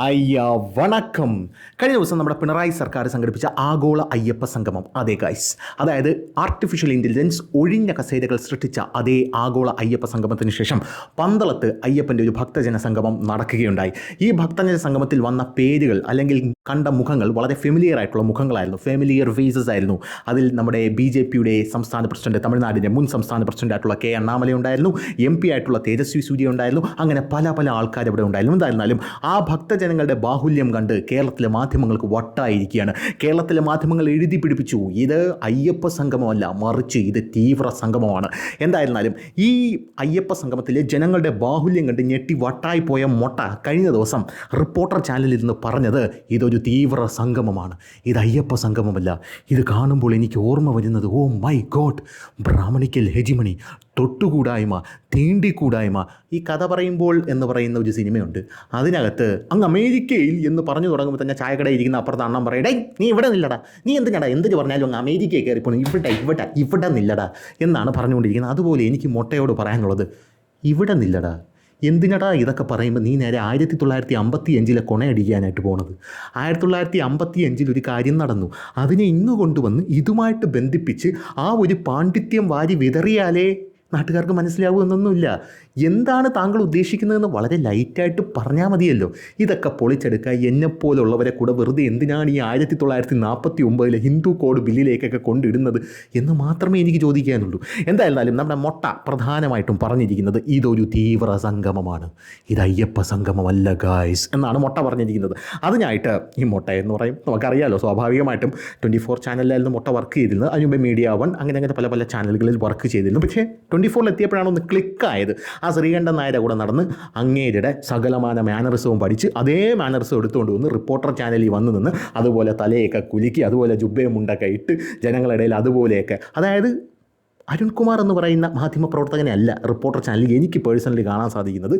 അയ്യ വണക്കം. കഴിഞ്ഞ ദിവസം നമ്മുടെ പിണറായി സർക്കാർ സംഘടിപ്പിച്ച ആഗോള അയ്യപ്പ സംഗമം. അതേ ഗൈസ് അതായത് ആർട്ടിഫിഷ്യൽ ഇന്റലിജൻസ് ഒഴിഞ്ഞ കസേരകൾ സൃഷ്ടിച്ച അതേ ആഗോള അയ്യപ്പ സംഗമത്തിന് ശേഷം പന്തളത്ത് അയ്യപ്പന്റെ ഒരു ഭക്തജന സംഗമം നടക്കുകയുണ്ടായി. ഈ ഭക്തജന സംഗമത്തിൽ വന്ന പേരുകൾ അല്ലെങ്കിൽ കണ്ട മുഖങ്ങൾ വളരെ ഫെമിലിയർ ആയിട്ടുള്ള മുഖങ്ങളായിരുന്നു. ഫെമിലിയർ ഫേസസ് ആയിരുന്നു. അതിൽ നമ്മുടെ ബി ജെ പിയുടെ സംസ്ഥാന പ്രസിഡന്റ് തമിഴ്നാടിന്റെ മുൻ സംസ്ഥാന പ്രസിഡന്റ് ആയിട്ടുള്ള കെ അണ്ണാമല ഉണ്ടായിരുന്നു. എം പി ആയിട്ടുള്ള തേജസ്വി സൂര്യ ഉണ്ടായിരുന്നു. അങ്ങനെ പല പല ആൾക്കാർ ഇവിടെ ഉണ്ടായിരുന്നു. എന്തായിരുന്നാലും ആ ഭക്തജനങ്ങളുടെ ബാഹുല്യം കണ്ട് കേരളത്തിലെ മാധ്യമങ്ങൾക്ക് വട്ടായിരിക്കുകയാണ്. കേരളത്തിലെ മാധ്യമങ്ങൾ എഴുതി പിടിപ്പിച്ചു. ഇത് അയ്യപ്പ സംഗമമല്ല മറിച്ച് ഇത് തീവ്ര സംഗമമാണ്. എന്തായിരുന്നാലും ഈ അയ്യപ്പ സംഗമത്തിലെ ജനങ്ങളുടെ ബാഹുല്യം കണ്ട് ഞെട്ടി വട്ടായി പോയ മൊട്ട കഴിഞ്ഞ ദിവസം റിപ്പോർട്ടർ ചാനലിൽ നിന്ന് പറഞ്ഞത് ഇതൊരു തീവ്ര സംഗമമാണ്. ഇത് അയ്യപ്പ സംഗമമല്ല. ഇത് കാണുമ്പോൾ എനിക്ക് ഓർമ്മ വരുന്നത് oh my god Brahmanical hegemony തൊട്ടുകൂടായ്മ തീണ്ടിക്കൂടായ്മ ഈ കഥ പറയുമ്പോൾ എന്ന് പറയുന്ന ഒരു സിനിമയുണ്ട്. അതിനകത്ത് അങ്ങ് അമേരിക്കയിൽ എന്ന് പറഞ്ഞു തുടങ്ങുമ്പോൾ തന്നെ ചായക്കടയിൽ ഇരിക്കുന്ന അപ്പുറത്ത് അണ്ണം പറയും ഡേയ് നീ ഇവിടെ നില്ലടാ. നീ എന്തിനാടാ എന്തിന് പറഞ്ഞാലും അങ്ങ് അമേരിക്കയിൽ കയറിപ്പോണം ഇവിടെ ഇവിടെ ഇവിടെ നില്ലടാ. എന്നാണ് പറഞ്ഞുകൊണ്ടിരിക്കുന്നത്. അതുപോലെ എനിക്ക് മുട്ടയോട് പറയാനുള്ളത് ഇവിടെ നില്ലടാ. എന്തിനടാ ഇതൊക്കെ പറയുമ്പോൾ നീ നേരെ ആയിരത്തി തൊള്ളായിരത്തി അമ്പത്തി അഞ്ചിലെ കൊണയടിക്കാനായിട്ട് പോണത്? ആയിരത്തി തൊള്ളായിരത്തി അമ്പത്തി അഞ്ചിൽ ഒരു കാര്യം നടന്നു. അതിനെ ഇന്ന് കൊണ്ടുവന്ന് ഇതുമായിട്ട് ബന്ധിപ്പിച്ച് ആ ഒരു പാണ്ഡിത്യം വാരി വിതറിയാലേ നാട്ടുകാർക്ക് മനസ്സിലാവുമെന്നൊന്നുമില്ല എന്താണ് താങ്കൾ ഉദ്ദേശിക്കുന്നതെന്ന് വളരെ ലൈറ്റായിട്ട് പറഞ്ഞാൽ മതിയല്ലോ. ഇതൊക്കെ പൊളിച്ചെടുക്കുക എന്നെപ്പോലുള്ളവരെ കൂടെ വെറുതെ എന്തിനാണ് ഈ ആയിരത്തി തൊള്ളായിരത്തി നാൽപ്പത്തി ഒമ്പതിലെ ഹിന്ദു കോഡ് ബില്ലിലേക്കൊക്കെ കൊണ്ടിടുന്നത് എന്ന് മാത്രമേ എനിക്ക് ചോദിക്കാനുള്ളൂ. എന്തായിരുന്നാലും നമ്മുടെ മൊട്ട പ്രധാനമായിട്ടും പറഞ്ഞിരിക്കുന്നത് ഇതൊരു തീവ്ര സംഗമമാണ്. ഇത് അയ്യപ്പ സംഗമമല്ല ഗായ്സ് എന്നാണ് മൊട്ട പറഞ്ഞിരിക്കുന്നത്. അതിനായിട്ട് ഈ മൊട്ട എന്ന് പറയും. നമുക്കറിയാമല്ലോ സ്വാഭാവികമായിട്ടും ട്വന്റി ഫോർ ചാനലിലായിരുന്നു മൊട്ട വർക്ക് ചെയ്തിരുന്നത്. അതിന് മുമ്പ് മീഡിയ വൺ അങ്ങനെ അങ്ങനെ പല പല ചാനലുകളിൽ വർക്ക് ചെയ്തിരുന്നു. പക്ഷേ ട്വന്റി ഫോറിൽ എത്തിയപ്പോഴാണ് ഒന്ന് ക്ലിക്കായത്. ആ ശ്രീകണ്ഠൻ നായരുടെ കൂടെ നടന്ന് അങ്ങേരുടെ സകലമാന മാനറിസവും പഠിച്ച് അതേ മാനറിസം എടുത്തുകൊണ്ട് വന്ന് റിപ്പോർട്ടർ ചാനലിൽ വന്ന് നിന്ന് അതുപോലെ തലയൊക്കെ കുലുക്കി അതുപോലെ ജുബ്ബയും മുണ്ടൊക്കെ ഇട്ട് ജനങ്ങളുടെ ഇടയിൽ അതുപോലെയൊക്കെ അതായത് അരുൺകുമാർ എന്ന് പറയുന്ന മാധ്യമപ്രവർത്തകനെ അല്ല റിപ്പോർട്ടർ ചാനലിൽ എനിക്ക് പേഴ്സണലി കാണാൻ സാധിക്കുന്നത്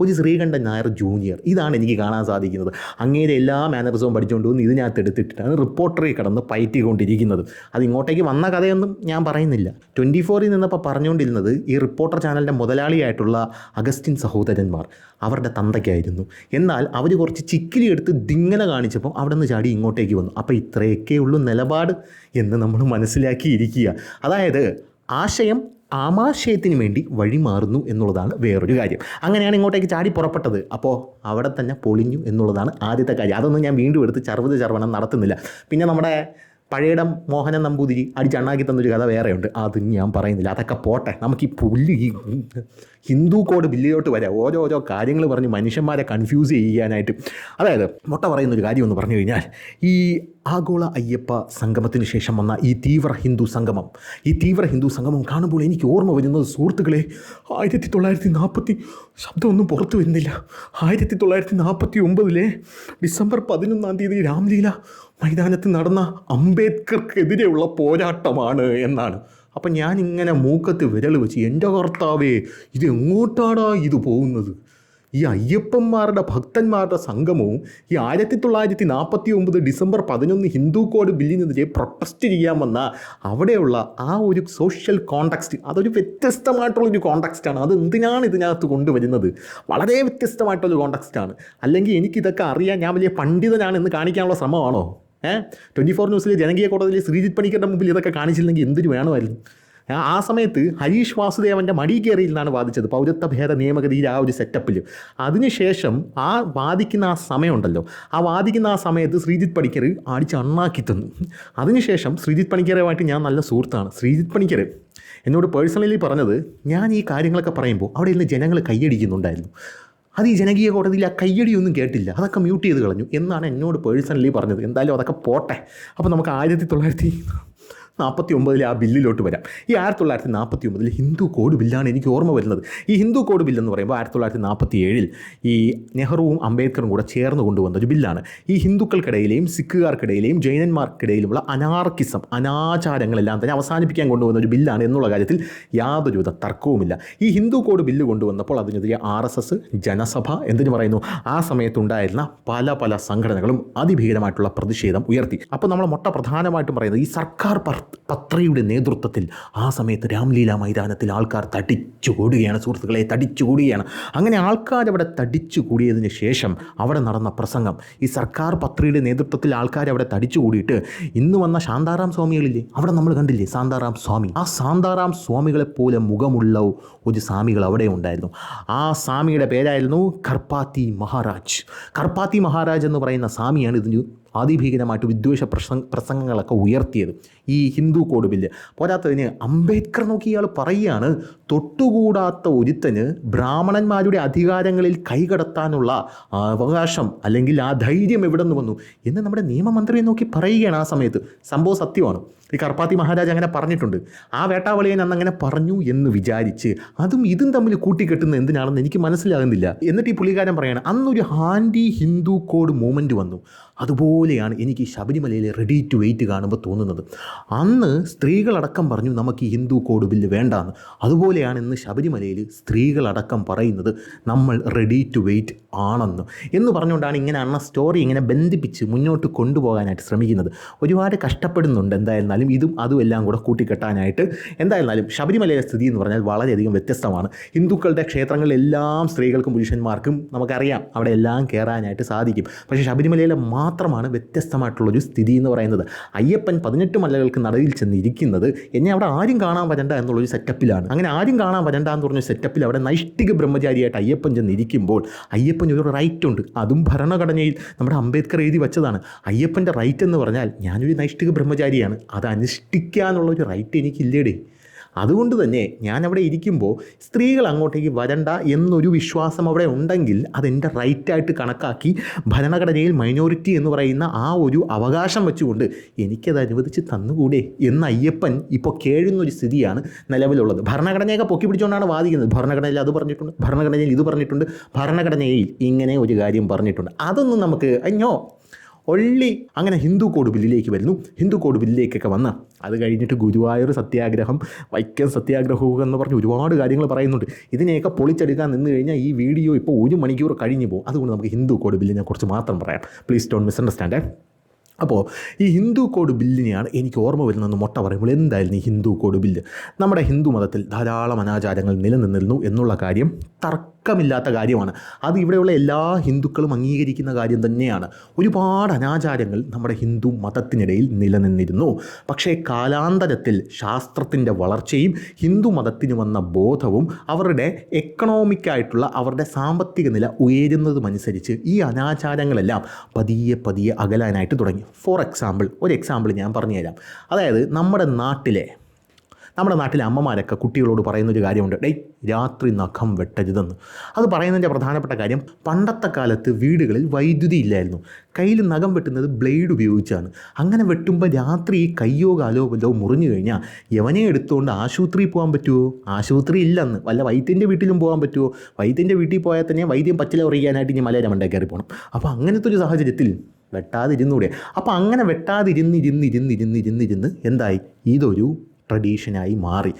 ഒരു ശ്രീകണ്ഠൻ നായർ ജൂനിയർ ഇതാണ് എനിക്ക് കാണാൻ സാധിക്കുന്നത്. അങ്ങേരെ എല്ലാ മാനറിസവും പഠിച്ചുകൊണ്ട് വന്ന് ഇതിനകത്ത് എടുത്തിട്ടാണ് റിപ്പോർട്ടറിൽ കിടന്ന് പയറ്റിക്കൊണ്ടിരിക്കുന്നത്. അത് ഇങ്ങോട്ടേക്ക് വന്ന കഥയൊന്നും ഞാൻ പറയുന്നില്ല. ട്വന്റി ഫോറിൽ നിന്നപ്പോൾ പറഞ്ഞുകൊണ്ടിരുന്നത് ഈ റിപ്പോർട്ടർ ചാനലിന്റെ മുതലാളിയായിട്ടുള്ള അഗസ്റ്റിൻ സഹോദരന്മാർ. അവരുടെ തന്തയ്ക്കായിരുന്നു. എന്നാൽ അവർ കുറച്ച് ചിക്കിലി എടുത്ത് ദിങ്ങനെ കാണിച്ചപ്പോൾ അവിടെ നിന്ന് ചാടി ഇങ്ങോട്ടേക്ക് വന്നു. അപ്പോൾ ഇത്രയൊക്കെയുള്ളൂ നിലപാട് എന്ന് നമ്മൾ മനസ്സിലാക്കിയിരിക്കുക. അതായത് ആശയം ആമാശയത്തിന് വേണ്ടി വഴിമാറുന്നു എന്നുള്ളതാണ് വേറൊരു കാര്യം. അങ്ങനെയാണ് ഇങ്ങോട്ടേക്ക് ചാടി പുറപ്പെട്ടത്. അപ്പോൾ അവിടെ തന്നെ പൊളിഞ്ഞു എന്നുള്ളതാണ് ആദ്യത്തെ കാര്യം. അതൊന്നും ഞാൻ വീണ്ടും എടുത്ത് ചർവത് ചർവണം നടത്തുന്നില്ല. പിന്നെ നമ്മുടെ പഴയടം മോഹനൻ നമ്പൂതിരി അടിച്ചണ്ണാക്കി തന്നൊരു കഥ വേറെയുണ്ട്. അത് ഞാൻ പറയുന്നില്ല. അതൊക്കെ പോട്ടെ. നമുക്ക് ഈ പുല്ല് ഈ ഹിന്ദു കോഡ് ബില്ലിലോട്ട് വരാം. ഓരോ ഓരോ കാര്യങ്ങൾ പറഞ്ഞ് മനുഷ്യന്മാരെ കൺഫ്യൂസ് ചെയ്യാനായിട്ട്. അതായത് മുട്ട പറയുന്നൊരു കാര്യമെന്ന് പറഞ്ഞു കഴിഞ്ഞാൽ ഈ ആഗോള അയ്യപ്പ സംഗമത്തിന് ശേഷം വന്ന ഈ തീവ്ര ഹിന്ദു സംഗമം. ഈ തീവ്ര ഹിന്ദു സംഗമം കാണുമ്പോൾ എനിക്ക് ഓർമ്മ വരുന്നത് സുഹൃത്തുക്കളെ ആയിരത്തി തൊള്ളായിരത്തി നാൽപ്പത്തി ശബ്ദമൊന്നും പുറത്തു വരുന്നില്ല. ആയിരത്തി തൊള്ളായിരത്തി നാൽപ്പത്തി ഒമ്പതിലെ ഡിസംബർ പതിനൊന്നാം തീയതി രാംലീല മൈതാനത്ത് നടന്ന അംബേദ്കർക്കെതിരെയുള്ള പോരാട്ടമാണ് എന്നാണ്. അപ്പം ഞാനിങ്ങനെ മൂക്കത്ത് വിരൽ വെച്ച് എന്റെ കർത്താവേ ഇത് എങ്ങോട്ടാടാ ഇത് പോകുന്നത്? ഈ അയ്യപ്പന്മാരുടെ ഭക്തന്മാരുടെ സംഗമവും ഈ ആയിരത്തി തൊള്ളായിരത്തി നാൽപ്പത്തി ഒമ്പത് ഡിസംബർ പതിനൊന്ന് ഹിന്ദു കോഡ് ബില്ലിനെതിരെ പ്രൊട്ടസ്റ്റ് ചെയ്യാൻ വന്ന അവിടെയുള്ള ആ ഒരു സോഷ്യൽ കോണ്ടക്സ്റ്റ് അതൊരു വ്യത്യസ്തമായിട്ടുള്ളൊരു കോണ്ടക്സ്റ്റാണ് അത് എന്തിനാണ് ഇതിനകത്ത് കൊണ്ടുവരുന്നത്? വളരെ വ്യത്യസ്തമായിട്ടുള്ളൊരു കോണ്ടക്സ്റ്റാണ് അല്ലെങ്കിൽ എനിക്കിതൊക്കെ അറിയാൻ ഞാൻ വലിയ പണ്ഡിതനാണ് എന്ന് കാണിക്കാനുള്ള ശ്രമമാണോ? ഏഹ് ട്വന്റി ഫോർ ന്യൂസിലെ ജനകീയ കോടതിയിൽ ശ്രീജിത് പണിക്കരുടെ മുമ്പിൽ ഇതൊക്കെ കാണിച്ചില്ലെങ്കിൽ എന്തിനു വേണമായിരുന്നു? ആ സമയത്ത് ഹരീഷ് വാസുദേവന്റെ മടി കയറിയിൽ നിന്നാണ് വാദിച്ചത് പൗരത്വ ഭേദ നിയമഗതിയിൽ ആ ഒരു സെറ്റപ്പിൽ അതിനുശേഷം ആ വാദിക്കുന്ന ആ സമയമുണ്ടല്ലോ ആ വാദിക്കുന്ന ആ സമയത്ത് ശ്രീജിത്ത് പണിക്കർ അടിച്ച് അണ്ണാക്കി തന്നു. അതിനുശേഷം ശ്രീജിത്ത് പണിക്കരുമായിട്ട് ഞാൻ നല്ല സുഹൃത്താണ്. ശ്രീജിത്ത് പണിക്കർ എന്നോട് പേഴ്സണലി പറഞ്ഞത് ഞാൻ ഈ കാര്യങ്ങളൊക്കെ പറയുമ്പോൾ അവിടെ ഇരുന്ന് ജനങ്ങൾ കൈയടിക്കുന്നുണ്ടായിരുന്നു. അത് ഈ ജനകീയ കോടതിയിൽ ആ കയ്യടിയൊന്നും കേട്ടില്ല. അതൊക്കെ മ്യൂട്ട് ചെയ്ത് കളഞ്ഞു. എന്നാണ് എന്നോട് പേഴ്സണലി പറഞ്ഞത്. എന്തായാലും അതൊക്കെ പോട്ടെ. അപ്പോൾ നമുക്ക് ആയിരത്തി തൊള്ളായിരത്തി നാൽപ്പത്തി ഒമ്പതിലെ ആ ബില്ലിലോട്ട് വരാം. ഈ ആയിരത്തി തൊള്ളായിരത്തി നാൽപ്പത്തി ഒമ്പതിൽ ഹിന്ദു കോഡ് ബില്ലാണ് എനിക്ക് ഓർമ്മ വരുന്നത്. ഈ ഹിന്ദു കോഡ് ബില്ലെന്ന് പറയുമ്പോൾ ആയിരത്തി തൊള്ളായിരത്തി നാൽപ്പത്തി ഏഴിൽ ഈ നെഹ്റുവും അംബേദ്കറും കൂടെ ചേർന്ന് കൊണ്ടുവന്ന ഒരു ബില്ലാണ്. ഈ ഹിന്ദുക്കൾക്കിടയിലെയും സിഖുകാർക്കിടയിലെയും ജൈനന്മാർക്കിടയിലുമുള്ള അനാർക്കിസം അനാചാരങ്ങളെല്ലാം തന്നെ അവസാനിപ്പിക്കാൻ കൊണ്ടുവന്ന ഒരു ബില്ലാണ് എന്നുള്ള കാര്യത്തിൽ യാതൊരുവിധ തർക്കവുമില്ല. ഈ ഹിന്ദു കോഡ് ബില്ല് കൊണ്ടുവന്നപ്പോൾ അതിനെതിരെ ആർ എസ് എസ് ജനസഭ എന്തിനു പറയുന്നു? ആ സമയത്തുണ്ടായിരുന്ന പല പല സംഘടനകളും അതിഭീകരമായിട്ടുള്ള പ്രതിഷേധം ഉയർത്തി. അപ്പോൾ നമ്മൾ മൊട്ട പ്രധാനമായിട്ടും പറയുന്നത് ഈ സർക്കാർ പത്രയുടെ നേതൃത്വത്തിൽ ആ സമയത്ത് രാംലീല മൈതാനത്തിൽ ആൾക്കാർ തടിച്ചു കൂടുകയാണ് സുഹൃത്തുക്കളെ തടിച്ചു കൂടുകയാണ്. അങ്ങനെ ആൾക്കാർ അവിടെ തടിച്ചു കൂടിയതിന് ശേഷം അവിടെ നടന്ന പ്രസംഗം. ഈ സർക്കാർ പത്രയുടെ നേതൃത്വത്തിൽ ആൾക്കാർ അവിടെ തടിച്ചു കൂടിയിട്ട് ഇന്ന് വന്ന ശാന്താറാം സ്വാമികളില്ലേ? അവിടെ നമ്മൾ കണ്ടില്ലേ ശാന്താറാം സ്വാമി. ആ ശാന്താറാം സ്വാമികളെ പോലെ മുഖമുള്ള ഒരു സ്വാമികൾ അവിടെ ഉണ്ടായിരുന്നു. ആ സ്വാമിയുടെ പേരായിരുന്നു കർപ്പാത്തി മഹാരാജ്. കർപ്പാത്തി മഹാരാജ് എന്ന് പറയുന്ന സ്വാമിയാണ് ഇതിന് അതിഭീകരമായിട്ട് വിദ്വേഷ പ്രസംഗ പ്രസംഗങ്ങളൊക്കെ ഉയർത്തിയത് ഈ ഹിന്ദു കോഡ് ബില്ല്. പോരാത്തതിന് അംബേദ്കർ നോക്കി ഇയാൾ പറയുകയാണ് തൊട്ടുകൂടാത്ത ഒരുത്തന് ബ്രാഹ്മണന്മാരുടെ അധികാരങ്ങളിൽ കൈകടത്താനുള്ള അവകാശം അല്ലെങ്കിൽ ആ ധൈര്യം എവിടെ നിന്ന് വന്നു? എന്ന് നമ്മുടെ നിയമമന്ത്രിയെ നോക്കി പറയുകയാണ് ആ സമയത്ത്. സംഭവം സത്യമാണ്. ഈ കർപ്പാത്തി മഹാരാജ് അങ്ങനെ പറഞ്ഞിട്ടുണ്ട്. ആ വേട്ടാവളിയൻ അന്ന് അങ്ങനെ പറഞ്ഞു എന്ന് വിചാരിച്ച് അതും ഇതും തമ്മിൽ കൂട്ടിക്കെട്ടുന്നത് എന്തിനാണെന്ന് എനിക്ക് മനസ്സിലാകുന്നില്ല. എന്നിട്ട് ഈ പുള്ളിക്കാരൻ പറയാണ് അന്നൊരു ഹാൻഡി ഹിന്ദു കോഡ് മൂവ്മെന്റ് വന്നു. അതുപോലെയാണ് എനിക്ക് ശബരിമലയിലെ റെഡി ടു വെയിറ്റ് കാണുമ്പോൾ തോന്നുന്നത്. അന്ന് സ്ത്രീകളടക്കം പറഞ്ഞു നമുക്ക് ഈ ഹിന്ദു കോഡ് ബില്ല് വേണ്ടാന്ന്. അതുപോലെയാണ് ഇന്ന് ശബരിമലയിൽ സ്ത്രീകളടക്കം പറയുന്നത് നമ്മൾ റെഡി ടു വെയിറ്റ് ആണെന്ന്. എന്ന് പറഞ്ഞുകൊണ്ടാണ് ഇങ്ങനെ അണ്ണ സ്റ്റോറി ഇങ്ങനെ ബന്ധിപ്പിച്ച് മുന്നോട്ട് കൊണ്ടുപോകാനായിട്ട് ശ്രമിക്കുന്നത്. ഒരുപാട് കഷ്ടപ്പെടുന്നുണ്ട് എന്തായിരുന്നാലും ഇതും അതും എല്ലാം കൂടെ കൂട്ടിക്കെട്ടാനായിട്ട്. എന്തായിരുന്നാലും ശബരിമലയിലെ സ്ഥിതി എന്ന് പറഞ്ഞാൽ വളരെയധികം വ്യത്യസ്തമാണ്. ഹിന്ദുക്കളുടെ ക്ഷേത്രങ്ങളിലെല്ലാം സ്ത്രീകൾക്കും പുരുഷന്മാർക്കും നമുക്കറിയാം അവിടെ എല്ലാം കയറാനായിട്ട് സാധിക്കും. പക്ഷേ ശബരിമലയിലെ മാത്രമാണ് വ്യത്യസ്തമായിട്ടുള്ളൊരു സ്ഥിതി എന്ന് പറയുന്നത്. അയ്യപ്പൻ പതിനെട്ട് മലകൾക്ക് നടയിൽ ചെന്നിരിക്കുന്നത് എന്നെ അവിടെ ആരും കാണാൻ വരണ്ട എന്നുള്ളൊരു സെറ്റപ്പിലാണ് അങ്ങനെ ആരും കാണാൻ വരണ്ട എന്ന് പറഞ്ഞ സെറ്റപ്പിൽ അവിടെ നൈഷ്ഠിക ബ്രഹ്മചാരിയായിട്ട് അയ്യപ്പൻ ചെന്നിരിക്കുമ്പോൾ അയ്യപ്പൻ ഒരു റൈറ്റ് ഉണ്ട്. അതും ഭരണഘടനയിൽ നമ്മുടെ അംബേദ്കർ എഴുതി വെച്ചതാണ്. അയ്യപ്പന്റെ റൈറ്റ് എന്ന് പറഞ്ഞാൽ ഞാനൊരു നൈഷ്ഠിക ബ്രഹ്മചാരിയാണ്. അത് അനുഷ്ഠിക്കാനുള്ള ഒരു റൈറ്റ് എനിക്കില്ലേടേ. അതുകൊണ്ട് തന്നെ ഞാൻ അവിടെ ഇരിക്കുമ്പോൾ സ്ത്രീകൾ അങ്ങോട്ടേക്ക് വരണ്ട എന്നൊരു വിശ്വാസം അവിടെ ഉണ്ടെങ്കിൽ അതെന്റെ റൈറ്റായിട്ട് കണക്കാക്കി ഭരണഘടനയിൽ മൈനോറിറ്റി എന്ന് പറയുന്ന ആ ഒരു അവകാശം വെച്ചുകൊണ്ട് എനിക്കത് അനുവദിച്ച് തന്നുകൂടെ എന്ന അയ്യപ്പൻ ഇപ്പോൾ കേഴുന്നൊരു സ്ഥിതിയാണ് നിലവിലുള്ളത്. ഭരണഘടനയൊക്കെ പൊക്കി പിടിച്ചുകൊണ്ടാണ് വാദിക്കുന്നത്. ഭരണഘടനയിൽ അത് പറഞ്ഞിട്ടുണ്ട് ഭരണഘടനയിൽ ഇത് പറഞ്ഞിട്ടുണ്ട് ഭരണഘടനയിൽ ഇങ്ങനെ ഒരു കാര്യം പറഞ്ഞിട്ടുണ്ട്. അതൊന്നും നമുക്ക് അഞ്ഞോ ഒള്ളി. അങ്ങനെ ഹിന്ദു കോഡ് ബില്ലിലേക്ക് വരുന്നു. ഹിന്ദു കോഡ് ബില്ലിലേക്കൊക്കെ വന്ന് അത് കഴിഞ്ഞിട്ട് ഗുരുവായൂർ സത്യാഗ്രഹം വൈക്കം സത്യാഗ്രഹവും എന്ന് പറഞ്ഞ് ഒരുപാട് കാര്യങ്ങൾ പറയുന്നുണ്ട്. ഇതിനെയൊക്കെ പൊളിച്ചെടുക്കാൻ നിന്ന് കഴിഞ്ഞാൽ ഈ വീഡിയോ ഇപ്പോൾ ഒരു മണിക്കൂർ കഴിഞ്ഞു പോകും. അതുകൊണ്ട് നമുക്ക് ഹിന്ദു കോഡ് ബില്ലിനെ കുറിച്ച് മാത്രം പറയാം. പ്ലീസ് ഡോണ്ട് മിസ്അണ്ടർസ്റ്റാൻഡ് അപ്പോൾ ഈ ഹിന്ദു കോഡ് ബില്ലിനെയാണ് എനിക്ക് ഓർമ്മ വരുന്നതെന്ന് മൊട്ട പറയുമ്പോൾ എന്തായിരുന്നു ഈ ഹിന്ദു കോഡ് ബില്ല്? നമ്മുടെ ഹിന്ദു മതത്തിൽ ധാരാളം അനാചാരങ്ങൾ നിലനിന്നിരുന്നു എന്നുള്ള കാര്യം തർക്കമില്ലാത്ത കാര്യമാണ്. അത് ഇവിടെയുള്ള എല്ലാ ഹിന്ദുക്കളും അംഗീകരിക്കുന്ന കാര്യം തന്നെയാണ്. ഒരുപാട് അനാചാരങ്ങൾ നമ്മുടെ ഹിന്ദു മതത്തിനിടയിൽ നിലനിന്നിരുന്നു. പക്ഷേ കാലാന്തരത്തിൽ ശാസ്ത്രത്തിന്റെ വളർച്ചയും ഹിന്ദു മതത്തിന് വന്ന ബോധവും അവരുടെ എക്കണോമിക്കായിട്ടുള്ള അവരുടെ സാമ്പത്തിക നില ഉയരുന്നതുമനുസരിച്ച് ഈ അനാചാരങ്ങളെല്ലാം പതിയെ പതിയെ അകലാനായിട്ട് തുടങ്ങി. ഫോർ എക്സാമ്പിൾ ഒരു എക്സാമ്പിൾ ഞാൻ പറഞ്ഞു തരാം അതായത് നമ്മുടെ നാട്ടിലെ നമ്മുടെ നാട്ടിലെ അമ്മമാരൊക്കെ കുട്ടികളോട് പറയുന്ന ഒരു കാര്യമുണ്ട്. ഡേയ് രാത്രി നഖം വെട്ടരുതെന്ന്. അത് പറയുന്നതിന്റെ പ്രധാനപ്പെട്ട കാര്യം പണ്ടത്തെ കാലത്ത് വീടുകളിൽ വൈദ്യുതി ഇല്ലായിരുന്നു. കയ്യിൽ നഖം വെട്ടുന്നത് ബ്ലേഡ് ഉപയോഗിച്ചാണ്. അങ്ങനെ വെട്ടുമ്പോൾ രാത്രി കയ്യോ കാലോ വല്ലോ മുറിഞ്ഞു കഴിഞ്ഞാൽ യവനെ എടുത്തുകൊണ്ട് ആശുപത്രിയിൽ പോകാൻ പറ്റുമോ ആശുപത്രി ഇല്ലെന്ന്. വല്ല വൈദ്യന്റെ വീട്ടിലും പോകാൻ പറ്റുമോ വൈദ്യന്റെ വീട്ടിൽ പോയാൽ തന്നെ വൈദ്യം പച്ചില ഉറിയാനായിട്ട് ഇനി മലയാളം മണ്ടേ കയറി പോകണം. അപ്പോൾ അങ്ങനത്തെ ഒരു സാഹചര്യത്തിൽ വെട്ടാതിരുന്നൂടെ. അപ്പോൾ അങ്ങനെ വെട്ടാതിരുന്നിരുന്നിരുന്നിരുന്നിരുന്നിരുന്ന് എന്തായി? ഇതൊരു ട്രഡീഷനായി മാറി.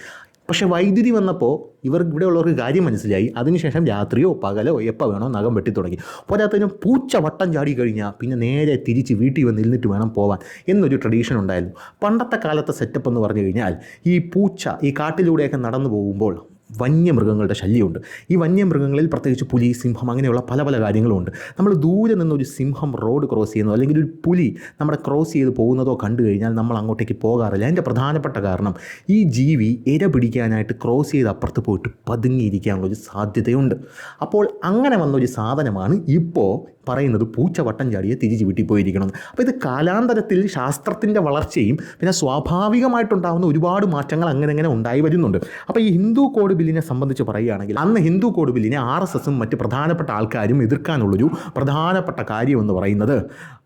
പക്ഷേ വൈദ്യുതി വന്നപ്പോൾ ഇവർ ഇവിടെ ഉള്ളവർക്ക് കാര്യം മനസ്സിലായി. അതിനുശേഷം രാത്രിയോ പകലോ എപ്പോൾ വേണോ നഖം വെട്ടി തുടങ്ങി. പോരാത്തതിനും പൂച്ച വട്ടം ചാടി കഴിഞ്ഞാൽ പിന്നെ നേരെ തിരിച്ച് വീട്ടിൽ വന്ന് ഇരുന്നിട്ട് വേണം പോകാൻ എന്നൊരു ട്രഡീഷൻ ഉണ്ടായിരുന്നു. പണ്ടത്തെ കാലത്തെ സെറ്റപ്പ് എന്ന് പറഞ്ഞു കഴിഞ്ഞാൽ ഈ പൂച്ച ഈ കാട്ടിലൂടെയൊക്കെ നടന്നു പോകുമ്പോൾ വന്യമൃഗങ്ങളുടെ ശല്യമുണ്ട്. ഈ വന്യമൃഗങ്ങളിൽ പ്രത്യേകിച്ച് പുലി സിംഹം അങ്ങനെയുള്ള പല പല കാര്യങ്ങളുമുണ്ട്. നമ്മൾ ദൂരെ നിന്നൊരു സിംഹം റോഡ് ക്രോസ് ചെയ്യുന്നതോ അല്ലെങ്കിൽ ഒരു പുലി നമ്മുടെ ക്രോസ് ചെയ്ത് പോകുന്നതോ കണ്ടു കഴിഞ്ഞാൽ നമ്മൾ അങ്ങോട്ടേക്ക് പോകാറില്ല. അതിന്റെ പ്രധാനപ്പെട്ട കാരണം ഈ ജീവി ഇര പിടിക്കാനായിട്ട് ക്രോസ് ചെയ്ത് അപ്പുറത്ത് പോയിട്ട് പതുങ്ങിയിരിക്കാനുള്ള ഒരു സാധ്യതയുണ്ട്. അപ്പോൾ അങ്ങനെ വന്നൊരു സാധനമാണ് ഇപ്പോൾ പറയുന്നത് പൂച്ച വട്ടം ചാടിയെ തിരിച്ച് വീട്ടിൽ പോയിരിക്കണം അപ്പോൾ ഇത് കാലാന്തരത്തിൽ ശാസ്ത്രത്തിന്റെ വളർച്ചയും പിന്നെ സ്വാഭാവികമായിട്ടുണ്ടാകുന്ന ഒരുപാട് മാറ്റങ്ങൾ അങ്ങനെ അങ്ങനെ ഉണ്ടായി വരുന്നുണ്ട്. അപ്പോൾ ഈ ഹിന്ദു കോഡ് ബില്ലിനെ സംബന്ധിച്ച് പറയുകയാണെങ്കിൽ അന്ന് ഹിന്ദു കോഡ് ബില്ലിനെ ആർ എസ് എസും മറ്റ് പ്രധാനപ്പെട്ട ആൾക്കാരും എതിർക്കാനുള്ളൊരു പ്രധാനപ്പെട്ട കാര്യം എന്ന് പറയുന്നത്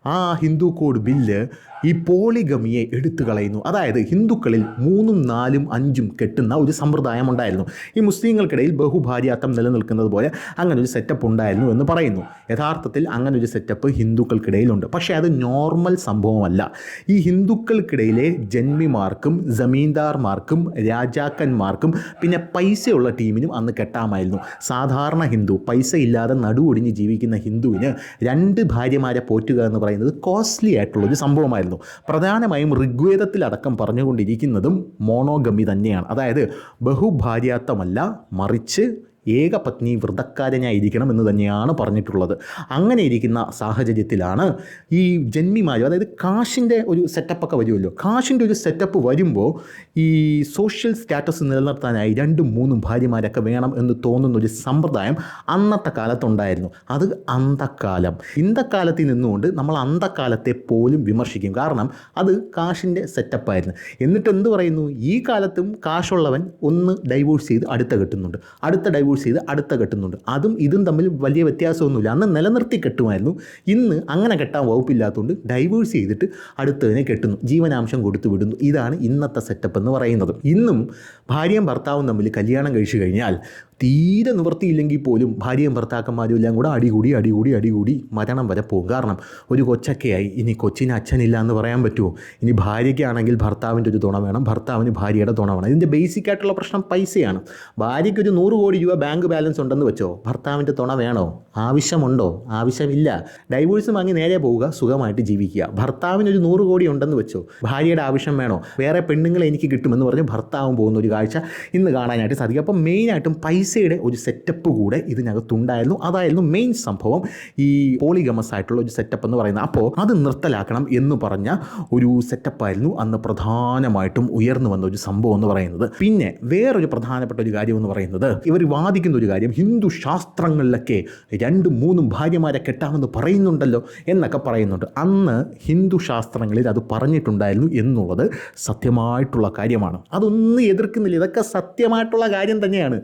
ആ ഹിന്ദു കോഡ് ബില്ല് ഈ പോളിഗമിയെ എടുത്തു കളയുന്നു. അതായത് ഹിന്ദുക്കളിൽ മൂന്നും നാലും അഞ്ചും കെട്ടുന്ന ഒരു സമ്പ്രദായം ഉണ്ടായിരുന്നു. ഈ മുസ്ലിങ്ങൾക്കിടയിൽ ബഹുഭാര്യാത്വം നിലനിൽക്കുന്നത് പോലെ അങ്ങനെ ഒരു സെറ്റപ്പ് ഉണ്ടായിരുന്നു എന്ന് പറയുന്നു. യഥാർത്ഥത്തിൽ അങ്ങനെ ഒരു സെറ്റപ്പ് ഹിന്ദുക്കൾക്കിടയിലുണ്ട്. പക്ഷേ അത് നോർമൽ സംഭവമല്ല. ഈ ഹിന്ദുക്കൾക്കിടയിലെ ജന്മിമാർക്കും ജമീന്ദാർമാർക്കും രാജാക്കന്മാർക്കും പിന്നെ പൈസയുള്ള ടീമിനും അന്ന് കെട്ടാമായിരുന്നു. സാധാരണ ഹിന്ദു പൈസ ഇല്ലാതെ നടുവൊടിഞ്ഞ് ജീവിക്കുന്ന ഹിന്ദുവിന് രണ്ട് ഭാര്യമാരെ പോറ്റുക എന്ന് പറയുന്നത് കോസ്റ്റ്ലി ആയിട്ടുള്ളൊരു സംഭവമായിരുന്നു. പ്രധാനമായും ഋഗ്വേദത്തിലടക്കം പറഞ്ഞുകൊണ്ടിരിക്കുന്നതും മോണോഗമി തന്നെയാണ്. അതായത് ബഹുഭാര്യാത്വമല്ല മറിച്ച് ഏകപത്നി വ്രതക്കാരനായിരിക്കണം എന്ന് തന്നെയാണ് പറഞ്ഞിട്ടുള്ളത്. അങ്ങനെ ഇരിക്കുന്ന സാഹചര്യത്തിലാണ് ഈ ജന്മിമാരും അതായത് കാശിന്റെ ഒരു സെറ്റപ്പൊക്കെ വരുമല്ലോ. കാശിന്റെ ഒരു സെറ്റപ്പ് വരുമ്പോൾ ഈ സോഷ്യൽ സ്റ്റാറ്റസ് നിലനിർത്താനായി രണ്ടും മൂന്നും ഭാര്യമാരൊക്കെ വേണം എന്ന് തോന്നുന്ന ഒരു സമ്പ്രദായം അന്നത്തെ കാലത്തുണ്ടായിരുന്നു. അത് അന്തക്കാലം ഇന്തക്കാലത്തിൽ നിന്നുകൊണ്ട് നമ്മൾ അന്തക്കാലത്തെ പോലും വിമർശിക്കും. കാരണം അത് കാശിന്റെ സെറ്റപ്പായിരുന്നു എന്നിട്ട് എന്ത് പറയുന്നു? ഈ കാലത്തും കാശുള്ളവൻ ഒന്ന് ഡൈവോഴ്സ് ചെയ്ത് അടുത്ത കെട്ടുന്നുണ്ട്. അടുത്ത ഡൈവോഴ്സ് ചെയ്ത് അടുത്ത കെട്ടുന്നുണ്ട്. അതും ഇതും തമ്മിൽ വലിയ വ്യത്യാസമൊന്നുമില്ല. അന്ന് നിലനിർത്തി കെട്ടുമായിരുന്നു. ഇന്ന് അങ്ങനെ കെട്ടാൻ വകുപ്പില്ലാത്തതുകൊണ്ട് ഡൈവോഴ്സ് ചെയ്തിട്ട് അടുത്തതിനെ കെട്ടുന്നു. ജീവനാംശം കൊടുത്തു വിടുന്നു. ഇതാണ് ഇന്നത്തെ സെറ്റപ്പ് എന്ന് പറയുന്നത്. ഇന്നും ഭാര്യയും ഭർത്താവും തമ്മിൽ കല്യാണം കഴിച്ചു കഴിഞ്ഞാൽ തീരെ നിവൃത്തിയില്ലെങ്കിൽ പോലും ഭാര്യയും ഭർത്താക്കന്മാരും എല്ലാം കൂടെ അടികൂടി അടികൂടി അടികൂടി മരണം വരെ പോകും. കാരണം ഒരു കൊച്ചൊക്കെയായി. ഇനി കൊച്ചിന് അച്ഛനില്ല എന്ന് പറയാൻ പറ്റുമോ? ഇനി ഭാര്യയ്ക്കാണെങ്കിൽ ഭർത്താവിന്റെ ഒരു തുണ വേണം. ഭർത്താവിന് ഭാര്യയുടെ തുണ വേണം. ഇതിന്റെ ബേസിക് ആയിട്ടുള്ള പ്രശ്നം പൈസയാണ്. ഭാര്യയ്ക്ക് ഒരു നൂറ് കോടി രൂപ ബാങ്ക് ബാലൻസ് ഉണ്ടെന്ന് വെച്ചോ? ഭർത്താവിന്റെ തുണ വേണോ? ആവശ്യമുണ്ടോ? ആവശ്യമില്ല. ഡൈവോഴ്സ് വാങ്ങി നേരെ പോവുക സുഖമായിട്ട് ജീവിക്കുക. ഭർത്താവിന് ഒരു നൂറ് കോടി ഉണ്ടെന്ന് വെച്ചോ? ഭാര്യയുടെ ആവശ്യം വേണോ? വേറെ പെണ്ണുങ്ങളെ എനിക്ക് കിട്ടുമെന്ന് പറഞ്ഞ് ഭർത്താവും പോകുന്ന ഒരു കാഴ്ച ഇന്ന് കാണാനായിട്ട് സാധിക്കും. അപ്പം മെയിനായിട്ടും പൈസയുടെ ഒരു സെറ്റപ്പ് കൂടെ ഇതിനകത്തുണ്ടായിരുന്നു അതായിരുന്നു മെയിൻ സംഭവം. ഈ പോളിഗമസ് ആയിട്ടുള്ള ഒരു സെറ്റപ്പ് എന്ന് പറയുന്നത്. അപ്പോൾ അത് നിർത്തലാക്കണം എന്ന് പറഞ്ഞ ഒരു സെറ്റപ്പായിരുന്നു അന്ന് പ്രധാനമായിട്ടും ഉയർന്നു വന്ന ഒരു സംഭവം എന്ന് പറയുന്നത്. പിന്നെ വേറൊരു പ്രധാനപ്പെട്ട ഒരു കാര്യം എന്ന് പറയുന്നത് ഇവർ വാദിക്കുന്ന ഒരു കാര്യം ഹിന്ദു ശാസ്ത്രങ്ങളിലൊക്കെ രണ്ടും മൂന്നും ഭാര്യമാരെ കെട്ടാമെന്ന് പറയുന്നുണ്ടല്ലോ എന്നൊക്കെ പറയുന്നുണ്ട്. അന്ന് ഹിന്ദു ശാസ്ത്രങ്ങളിൽ അത് പറഞ്ഞിട്ടുണ്ടായിരുന്നു എന്നുള്ളത് സത്യമായിട്ടുള്ള കാര്യമാണ്. അതൊന്നും എതിർക്കുന്നില്ല. ഇതൊക്കെ സത്യമായിട്ടുള്ള കാര്യം തന്നെയാണ്.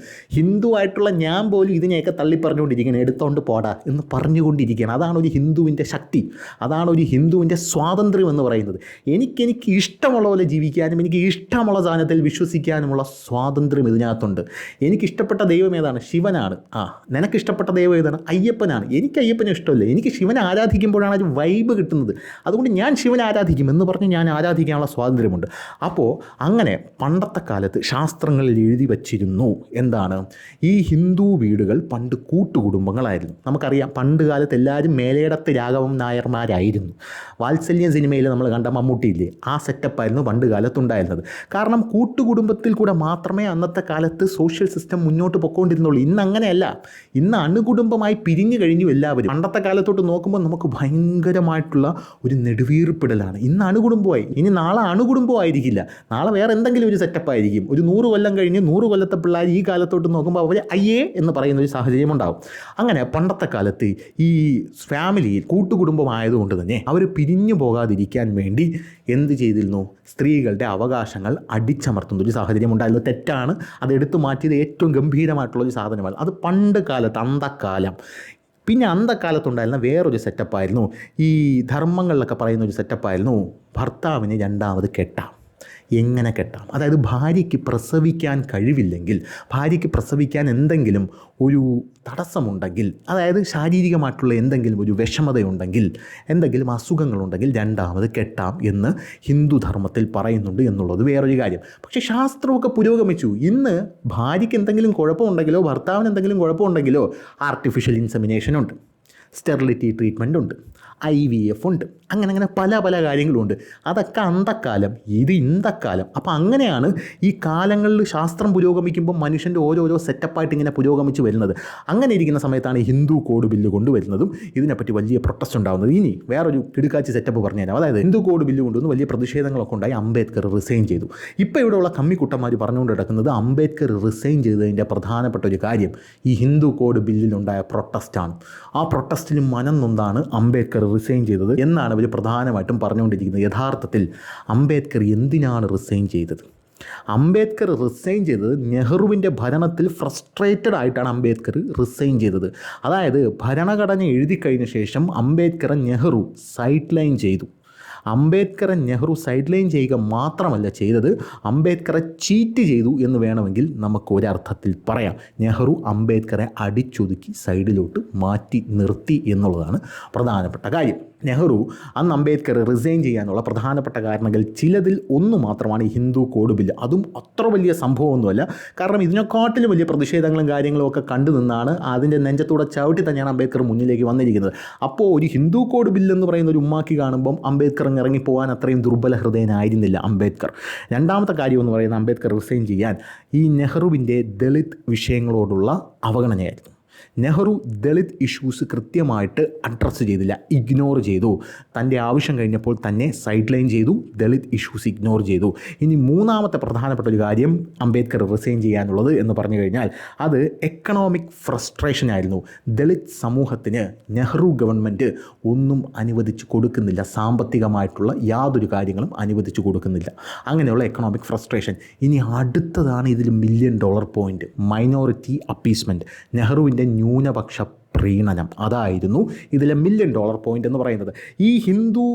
ഹിന്ദു ആയിട്ടുള്ള ഞാൻ പോലും ഇതിനെയൊക്കെ തള്ളി പറഞ്ഞുകൊണ്ടിരിക്കുകയാണ് എടുത്തോണ്ട് പോടാ എന്ന് പറഞ്ഞുകൊണ്ടിരിക്കുകയാണ്. അതാണ് ഒരു ഹിന്ദുവിന്റെ ശക്തി. അതാണ് ഒരു ഹിന്ദുവിന്റെ സ്വാതന്ത്ര്യം എന്ന് പറയുന്നത്. എനിക്കെനിക്ക് എനിക്ക് ഇഷ്ടമുള്ള പോലെ ജീവിക്കാനും എനിക്ക് ഇഷ്ടമുള്ള സാധനത്തിൽ വിശ്വസിക്കാനുമുള്ള സ്വാതന്ത്ര്യം ഇതിനകത്തുണ്ട്. എനിക്കിഷ്ടപ്പെട്ട ദൈവം ഏതാണ്? ശിവനാണ്. ആ നിനക്കിഷ്ടപ്പെട്ട ദൈവം ഏതാണ്? അയ്യപ്പനാണ്. എനിക്ക് അയ്യപ്പനെ ഇഷ്ടമല്ല. എനിക്ക് ശിവനെ ആരാധിക്കുമ്പോഴാണ് ഒരു വൈബ് കിട്ടുന്നത്. അതുകൊണ്ട് ഞാൻ ശിവനെ ആരാധിക്കും എന്ന് പറഞ്ഞ് ഞാൻ ആരാധിക്കാനുള്ള സ്വാതന്ത്ര്യമുണ്ട്. അപ്പോൾ അങ്ങനെ പണ്ടത്തെ കാലത്ത് ശാസ്ത്രങ്ങളിൽ എഴുതി വച്ചിരുന്നു. എന്താണ്? ഈ ഹിന്ദു വീടുകൾ പണ്ട് കൂട്ടുകുടുംബങ്ങളായിരുന്നു. നമുക്കറിയാം പണ്ട് കാലത്ത് എല്ലാവരും മേലേടത്ത് രാഘവം നായർമാരായിരുന്നു. വാത്സല്യം സിനിമയിൽ നമ്മൾ കണ്ട മമ്മൂട്ടിയില്ലേ ആ സെറ്റപ്പായിരുന്നു പണ്ട് കാലത്തുണ്ടായിരുന്നത്. കാരണം കൂട്ടുകുടുംബത്തിൽ കൂടെ മാത്രമേ അന്നത്തെ കാലത്ത് സോഷ്യൽ സിസ്റ്റം മുന്നോട്ട് പൊക്കോണ്ടിരുന്നുള്ളൂ. ഇന്ന് അങ്ങനെയല്ല. ഇന്ന് അണുകുടുംബമായി പിരിഞ്ഞു കഴിഞ്ഞു എല്ലാവരും. പണ്ടത്തെ കാലത്തോട്ട് നോക്കുമ്പോൾ നമുക്ക് ഭയങ്കരമായിട്ടുള്ള ഒരു നെടുവീർപ്പിടലാണ്. ഇന്ന് അണുകുടുംബമായി. ഇനി നാളെ അണുകുടുംബമായിരിക്കില്ല. നാളെ വേറെ എന്തെങ്കിലും ഒരു സെറ്റപ്പ് ആയിരിക്കും ഒരു നൂറ് കൊല്ലം കഴിഞ്ഞ് നൂറ് കൊല്ലത്തെ പിള്ളേർ ഈ കാലത്തോട്ട് അവർ അയ്യേ എന്ന് പറയുന്ന ഒരു സാഹചര്യം ഉണ്ടാകും അങ്ങനെ പണ്ടത്തെ കാലത്ത് ഈ ഫാമിലിയിൽ കൂട്ടുകുടുംബമായതുകൊണ്ട് തന്നെ അവർ പിരിഞ്ഞു പോകാതിരിക്കാൻ വേണ്ടി എന്ത് ചെയ്തിരുന്നു? സ്ത്രീകളുടെ അവകാശങ്ങൾ അടിച്ചമർത്തുന്ന ഒരു സാഹചര്യം ഉണ്ടായിരുന്നു. തെറ്റാണ്. അത് എടുത്തു മാറ്റിയത് ഏറ്റവും ഗംഭീരമായിട്ടുള്ള ഒരു സാധനമാണ്. അത് പണ്ട് കാലത്ത് അന്തക്കാലം പിന്നെ അന്തക്കാലത്തുണ്ടായിരുന്ന വേറൊരു സെറ്റപ്പായിരുന്നു ഈ ധർമ്മങ്ങളിലൊക്കെ പറയുന്ന ഒരു സെറ്റപ്പായിരുന്നു ഭർത്താവിന് രണ്ടാമത് കെട്ടാം. എങ്ങനെ കെട്ടാം? അതായത് ഭാര്യയ്ക്ക് പ്രസവിക്കാൻ കഴിവില്ലെങ്കിൽ ഭാര്യയ്ക്ക് പ്രസവിക്കാൻ എന്തെങ്കിലും ഒരു തടസ്സമുണ്ടെങ്കിൽ അതായത് ശാരീരികമായിട്ടുള്ള എന്തെങ്കിലും ഒരു വിഷമതയുണ്ടെങ്കിൽ എന്തെങ്കിലും അസുഖങ്ങളുണ്ടെങ്കിൽ രണ്ടാമത് കെട്ടാം എന്ന് ഹിന്ദുധർമ്മത്തിൽ പറയുന്നുണ്ട് എന്നുള്ളത് വേറൊരു കാര്യം. പക്ഷേ ശാസ്ത്രമൊക്കെ പുരോഗമിച്ചു. ഇന്ന് ഭാര്യയ്ക്ക് എന്തെങ്കിലും കുഴപ്പമുണ്ടെങ്കിലോ ഭർത്താവിന് എന്തെങ്കിലും കുഴപ്പമുണ്ടെങ്കിലോ ആർട്ടിഫിഷ്യൽ ഇൻസെമിനേഷൻ ഉണ്ട്. സ്റ്റെറിലിറ്റി ട്രീറ്റ്മെന്റ് ഉണ്ട്. ഐ വി എഫ് ഉണ്ട്. അങ്ങനെ അങ്ങനെ പല പല കാര്യങ്ങളുണ്ട്. അതൊക്കെ അന്തക്കാലം ഇത് ഇന്തക്കാലം അപ്പോൾ അങ്ങനെയാണ് ഈ കാലങ്ങളിൽ ശാസ്ത്രം പുരോഗമിക്കുമ്പോൾ മനുഷ്യന്റെ ഓരോരോ സെറ്റപ്പായിട്ട് ഇങ്ങനെ പുരോഗമിച്ച് വരുന്നത്. അങ്ങനെ ഇരിക്കുന്ന സമയത്താണ് ഹിന്ദു കോഡ് ബില്ല് കൊണ്ടുവരുന്നതും ഇതിനെപ്പറ്റി വലിയ പ്രൊട്ടസ്റ്റ് ഉണ്ടാകുന്നത് ഇനി വേറൊരു കിടുക്കാച്ചി സെറ്റപ്പ് പറഞ്ഞുതരാം. അതായത് ഹിന്ദു കോഡ് ബില്ല് കൊണ്ടുവന്ന് വലിയ പ്രതിഷേധങ്ങളൊക്കെ ഉണ്ടായി അംബേദ്കർ റിസൈൻ ചെയ്തു. ഇപ്പോൾ ഇവിടെയുള്ള കമ്മിക്കുട്ടന്മാർ പറഞ്ഞുകൊണ്ട് കിടക്കുന്നത് അംബേദ്കർ റിസൈൻ ചെയ്തതിന്റെ പ്രധാനപ്പെട്ട ഒരു കാര്യം ഈ ഹിന്ദു കോഡ് ബില്ലിലുണ്ടായ പ്രൊട്ടസ്റ്റാണ് ആ പ്രൊട്ടസ്റ്റിന് മനം നൊന്താണ് അംബേദ്കർ റിസൈൻ ചെയ്തത് എന്നാണ് ഇവർ പ്രധാനമായിട്ടും പറഞ്ഞുകൊണ്ടിരിക്കുന്നത്. യഥാർത്ഥത്തിൽ അംബേദ്കർ എന്തിനാണ് റിസൈൻ ചെയ്തത്? അംബേദ്കർ റിസൈൻ ചെയ്തത് നെഹ്റുവിന്റെ ഭരണത്തിൽ ഫ്രസ്ട്രേറ്റഡ് ആയിട്ടാണ് അംബേദ്കർ റിസൈൻ ചെയ്തത്. അതായത് ഭരണഘടന എഴുതി കഴിഞ്ഞ ശേഷം അംബേദ്കറെ നെഹ്റു സൈഡ് ലൈൻ ചെയ്തു. അംബേദ്കറെ നെഹ്റു സൈഡ് ലൈൻ ചെയ്യുക മാത്രമല്ല ചെയ്തത്. അംബേദ്കറെ ചീറ്റ് ചെയ്തു എന്ന് വേണമെങ്കിൽ നമുക്ക് ഒരർത്ഥത്തിൽ പറയാം. നെഹ്റു അംബേദ്കറെ അടിച്ചൊതുക്കി സൈഡിലോട്ട് മാറ്റി നിർത്തി എന്നുള്ളതാണ് പ്രധാനപ്പെട്ട കാര്യം. നെഹ്റു അന്ന് അംബേദ്കർ റിസൈൻ ചെയ്യാനുള്ള പ്രധാനപ്പെട്ട കാരണങ്ങൾ ചിലതിൽ ഒന്ന് മാത്രമാണ് ഹിന്ദു കോഡ് ബില്ല് അതും അത്ര വലിയ സംഭവമൊന്നുമല്ല. കാരണം ഇതിനെക്കാട്ടിലും വലിയ പ്രതിഷേധങ്ങളും കാര്യങ്ങളും ഒക്കെ കണ്ടു നിന്നാണ് അതിന്റെ നെഞ്ചത്തൂടെ ചവിട്ടി തന്നെയാണ് അംബേദ്കർ മുന്നിലേക്ക് വന്നിരിക്കുന്നത്. അപ്പോൾ ഒരു ഹിന്ദു കോഡ് ബില്ല് എന്ന് പറയുന്ന ഒരു ഉമ്മാക്കി കാണുമ്പം അംബേദ്കർ അങ്ങ് ഇറങ്ങിപ്പോകാൻ അത്രയും ദുർബല ഹൃദയനായിരുന്നില്ല അംബേദ്കർ. രണ്ടാമത്തെ കാര്യം എന്ന് പറയുന്നത് അംബേദ്കർ റിസൈൻ ചെയ്യാൻ ഈ നെഹ്റുവിന്റെ ദളിത് വിഷയങ്ങളോടുള്ള അവഗണനയായിരുന്നു. നെഹ്റു ദളിത് ഇഷ്യൂസ് കൃത്യമായിട്ട് അഡ്രസ്സ് ചെയ്തില്ല ഇഗ്നോർ ചെയ്തു. തന്റെ ആവശ്യം കഴിഞ്ഞപ്പോൾ തന്നെ സൈഡ് ലൈൻ ചെയ്തു ദളിത് ഇഷ്യൂസ് ഇഗ്നോർ ചെയ്തു. ഇനി മൂന്നാമത്തെ പ്രധാനപ്പെട്ട ഒരു കാര്യം അംബേദ്കർ റിസൈൻ ചെയ്യാനുള്ളത് എന്ന് പറഞ്ഞു കഴിഞ്ഞാൽ അത് എക്കണോമിക് ഫ്രസ്ട്രേഷൻ ആയിരുന്നു. ദളിത് സമൂഹത്തിന് നെഹ്റു ഗവൺമെന്റ് ഒന്നും അനുവദിച്ചു കൊടുക്കുന്നില്ല. സാമ്പത്തികമായിട്ടുള്ള യാതൊരു കാര്യങ്ങളും അനുവദിച്ചു കൊടുക്കുന്നില്ല. അങ്ങനെയുള്ള എക്കണോമിക് ഫ്രസ്ട്രേഷൻ ഇനി അടുത്തതാണ് ഇതിൽ million dollar point minority appeasement നെഹ്റുവിന്റെ ന്യൂനപക്ഷ പ്രീണനം. അതായിരുന്നു ഇതിലെ മില്യൺ ഡോളർ പോയിന്റ് എന്ന് പറയുന്നത്. ഈ ഹിന്ദു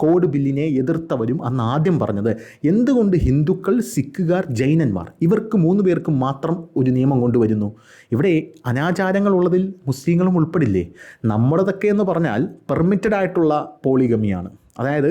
കോഡ് ബില്ലിനെ എതിർത്തവരും അന്ന് ആദ്യം പറഞ്ഞത് എന്തുകൊണ്ട് ഹിന്ദുക്കൾ സിഖുകാർ ജൈനന്മാർ ഇവർക്ക് മൂന്ന് പേർക്ക് മാത്രം ഒരു നിയമം കൊണ്ടുവരുന്നു? ഇവിടെ അനാചാരങ്ങളുള്ളതിൽ മുസ്ലിങ്ങളും ഉൾപ്പെടില്ലേ? നമ്മുടെതൊക്കെ എന്ന് പറഞ്ഞാൽ പെർമിറ്റഡ് ആയിട്ടുള്ള പോളിഗമിയാണ്. അതായത്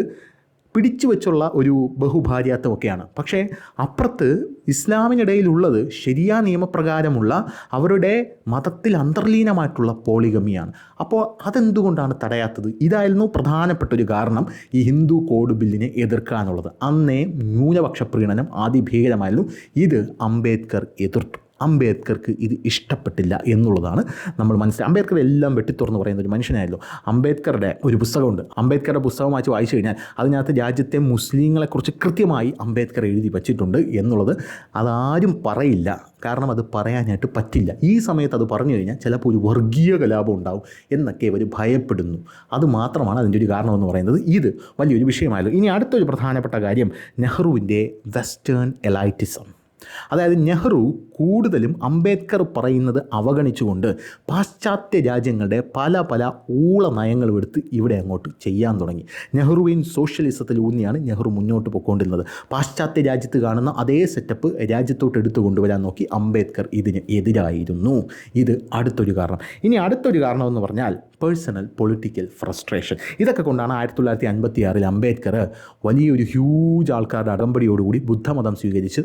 പിടിച്ചു വെച്ചുള്ള ഒരു ബഹുഭാര്യാത്വമൊക്കെയാണ്. പക്ഷേ അപ്പുറത്ത് ഇസ്ലാമിനിടയിലുള്ളത് ശരിയാ നിയമപ്രകാരമുള്ള അവരുടെ മതത്തിൽ അന്തർലീനമായിട്ടുള്ള പോളിഗമിയാണ്. അപ്പോൾ അതെന്തുകൊണ്ടാണ് തടയാത്തത്? ഇതായിരുന്നു പ്രധാനപ്പെട്ട ഒരു കാരണം ഈ ഹിന്ദു കോഡ് ബില്ലിനെ എതിർക്കാനുള്ളത് അന്നേ ന്യൂനപക്ഷ പ്രീണനം അതിഭീകരമായിരുന്നു ഇത് അംബേദ്കർ എതിർത്തു. അംബേദ്കർക്ക് ഇത് ഇഷ്ടപ്പെട്ടില്ല എന്നുള്ളതാണ് നമ്മൾ മനസ്സിലായി അംബേദ്കർ എല്ലാം വെട്ടിത്തുറന്ന് പറയുന്ന ഒരു മനുഷ്യനായല്ലോ അംബേദ്കറുടെ ഒരു പുസ്തകമുണ്ട്. അംബേദ്കറുടെ പുസ്തകം വായിച്ച് വായിച്ചു കഴിഞ്ഞാൽ അതിനകത്ത് രാജ്യത്തെ മുസ്ലിങ്ങളെക്കുറിച്ച് കൃത്യമായി അംബേദ്കർ എഴുതി വച്ചിട്ടുണ്ട് എന്നുള്ളത് അതാരും പറയില്ല. കാരണം അത് പറയാനായിട്ട് പറ്റില്ല. ഈ സമയത്ത് അത് പറഞ്ഞു കഴിഞ്ഞാൽ ചിലപ്പോൾ ഒരു വർഗീയ കലാപം ഉണ്ടാവും എന്നൊക്കെ അവർ ഭയപ്പെടുന്നു. അത് മാത്രമാണ് അതിന്റെ ഒരു കാരണമെന്ന് പറയുന്നത്. ഇത് വലിയൊരു വിഷയമായല്ലോ. ഇനി അടുത്തൊരു പ്രധാനപ്പെട്ട കാര്യം നെഹ്റുവിന്റെ വെസ്റ്റേൺ എലൈറ്റിസം അതായത് നെഹ്റു കൂടുതലും അംബേദ്കർ പറയുന്നത് അവഗണിച്ചുകൊണ്ട് പാശ്ചാത്യ രാജ്യങ്ങളുടെ പല പല ഊള നയങ്ങളും എടുത്ത് ഇവിടെ അങ്ങോട്ട് ചെയ്യാൻ തുടങ്ങി. നെഹ്റുവിൻ സോഷ്യലിസത്തിൽ ഊന്നിയാണ് നെഹ്റു മുന്നോട്ട് പോയിക്കൊണ്ടിരുന്നത് പാശ്ചാത്യ രാജ്യത്ത് കാണുന്ന അതേ സെറ്റപ്പ് രാജ്യത്തോട്ട് എടുത്തു കൊണ്ടുവരാൻ നോക്കി അംബേദ്കർ ഇതിന് എതിരായിരുന്നു. ഇത് അടുത്തൊരു കാരണം. ഇനി അടുത്തൊരു കാരണം എന്ന് പറഞ്ഞാൽ പേഴ്സണൽ പൊളിറ്റിക്കൽ ഫ്രസ്ട്രേഷൻ ഇതൊക്കെ കൊണ്ടാണ് ആയിരത്തി തൊള്ളായിരത്തി അൻപത്തി ആറിൽ അംബേദ്കർ വലിയൊരു ഹ്യൂജ് ആൾക്കാരുടെ അടമ്പടിയോടുകൂടി ബുദ്ധമതം സ്വീകരിച്ച്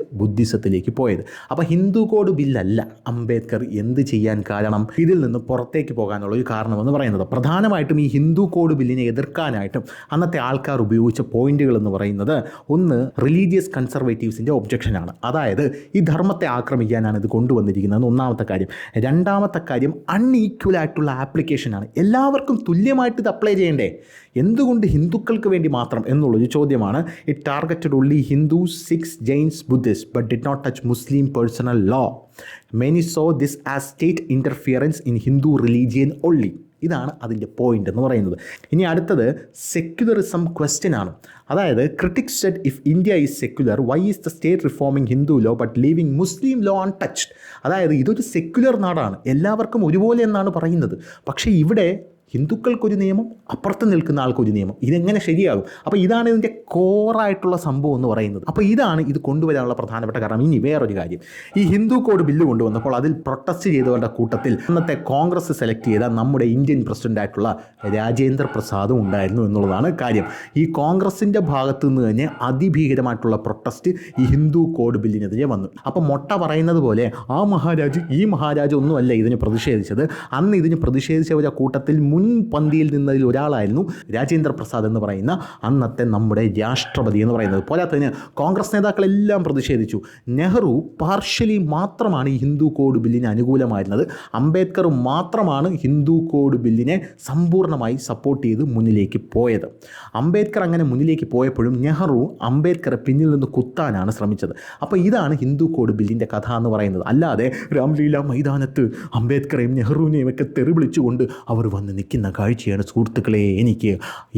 ബുദ്ധിസത്തിലേക്ക് പോയത്. അപ്പോൾ ഹിന്ദു കോഡ് ബില്ലല്ല. അംബേദ്കർ എന്ത് ചെയ്യാൻ കാരണം? ഇതിൽ നിന്ന് പുറത്തേക്ക് പോകാനുള്ള ഒരു കാരണമെന്ന് പറയുന്നത്. പ്രധാനമായിട്ടും ഈ ഹിന്ദു കോഡ് ബില്ലിനെ എതിർക്കാനായിട്ടും അന്നത്തെ ആൾക്കാർ ഉപയോഗിച്ച പോയിന്റുകൾ എന്ന് പറയുന്നത് ഒന്ന് റിലീജിയസ് കൺസർവേറ്റീവ്സിന്റെ ഒബ്ജക്ഷനാണ് അതായത് ഈ ധർമ്മത്തെ ആക്രമിക്കാനാണ് ഇത് കൊണ്ടുവന്നിരിക്കുന്നത് ഒന്നാമത്തെ കാര്യം. രണ്ടാമത്തെ കാര്യം അൺഈക്വൽ ആയിട്ടുള്ള ആപ്ലിക്കേഷനാണ് എല്ലാവർക്കും തുല്യമായിട്ട് ഇത് അപ്ലൈ ചെയ്യേണ്ടേ? എന്തുകൊണ്ട് ഹിന്ദുക്കൾക്ക് വേണ്ടി മാത്രം എന്നുള്ളൊരു ചോദ്യമാണ്. It targeted only Hindu Sikhs Jains Buddhist but did not touch Muslim personal law many so this as state interference in Hindu religion only. ഇതാണ് അതിന്റെ പോയിന്റ് എന്ന് പറയുന്നത്. ഇനി അടുത്തത് സെക്യുലറിസം ക്വസ്റ്റ്യൻ ആണ്. അതായത് critics said if India is secular why is the state reforming Hindu law but leaving Muslim law untouched അതായത് ഇതൊരു സെക്യുലർ നാടാണ്. എല്ലാവർക്കും ഒരുപോലെ എന്നാണ് പറയുന്നത്. പക്ഷേ ഇവിടെ ഹിന്ദുക്കൾക്കൊരു നിയമം അപ്പുറത്ത് നിൽക്കുന്ന ആൾക്കൊരു നിയമം. ഇതെങ്ങനെ ശരിയാകും? അപ്പോൾ ഇതാണ് ഇതിന്റെ കോറായിട്ടുള്ള സംഭവം എന്ന് പറയുന്നത്. അപ്പോൾ ഇതാണ് ഇത് കൊണ്ടുവരാനുള്ള പ്രധാനപ്പെട്ട കാരണം. ഇനി വേറൊരു കാര്യം. ഈ ഹിന്ദു കോഡ് ബില്ല് കൊണ്ടുവന്നപ്പോൾ അതിൽ പ്രൊട്ടസ്റ്റ് ചെയ്തവരുടെ കൂട്ടത്തിൽ അന്നത്തെ കോൺഗ്രസ് സെലക്ട് ചെയ്ത നമ്മുടെ ഇന്ത്യൻ പ്രസിഡന്റായിട്ടുള്ള രാജേന്ദ്ര പ്രസാദും ഉണ്ടായിരുന്നു എന്നുള്ളതാണ് കാര്യം. ഈ കോൺഗ്രസിന്റെ ഭാഗത്തു നിന്ന് തന്നെ അതിഭീകരമായിട്ടുള്ള പ്രൊട്ടസ്റ്റ് ഈ ഹിന്ദു കോഡ് ബില്ലിനെതിരെ വന്നു. അപ്പോൾ മൊട്ട പറയുന്നത് പോലെ ആ മഹാരാജ് ഈ മഹാരാജ് ഒന്നുമല്ല ഇതിന് പ്രതിഷേധിച്ചത്. അന്ന് ഇതിന് പ്രതിഷേധിച്ചവരുടെ കൂട്ടത്തിൽ മുൻപന്തിയിൽ നിന്നതിൽ ഒരാളായിരുന്നു രാജേന്ദ്ര പ്രസാദ് എന്ന് പറയുന്ന അന്നത്തെ നമ്മുടെ രാഷ്ട്രപതി എന്ന് പറയുന്നത്. പോരാത്തതിന് കോൺഗ്രസ് നേതാക്കളെല്ലാം പ്രതിഷേധിച്ചു. നെഹ്റു പാർഷ്യലി മാത്രമാണ് ഹിന്ദു കോഡ് ബില്ലിന് അനുകൂലമായിരുന്നത്. അംബേദ്കർ മാത്രമാണ് ഹിന്ദു കോഡ് ബില്ലിനെ സമ്പൂർണമായി സപ്പോർട്ട് ചെയ്ത് മുന്നിലേക്ക് പോയത്. അംബേദ്കർ അങ്ങനെ മുന്നിലേക്ക് പോയപ്പോഴും നെഹ്റു അംബേദ്കറെ പിന്നിൽ നിന്ന് കുത്താനാണ് ശ്രമിച്ചത്. അപ്പോൾ ഇതാണ് ഹിന്ദു കോഡ് ബില്ലിന്റെ കഥ എന്ന് പറയുന്നത്. അല്ലാതെ രാംലീല മൈതാനത്ത് അംബേദ്കറെയും നെഹ്റുവിനെയും ഒക്കെ തെറി വിളിച്ചുകൊണ്ട് അവർ വന്ന് നിൽക്കുന്ന കാഴ്ചയാണ് സുഹൃത്തുക്കളെ എനിക്ക്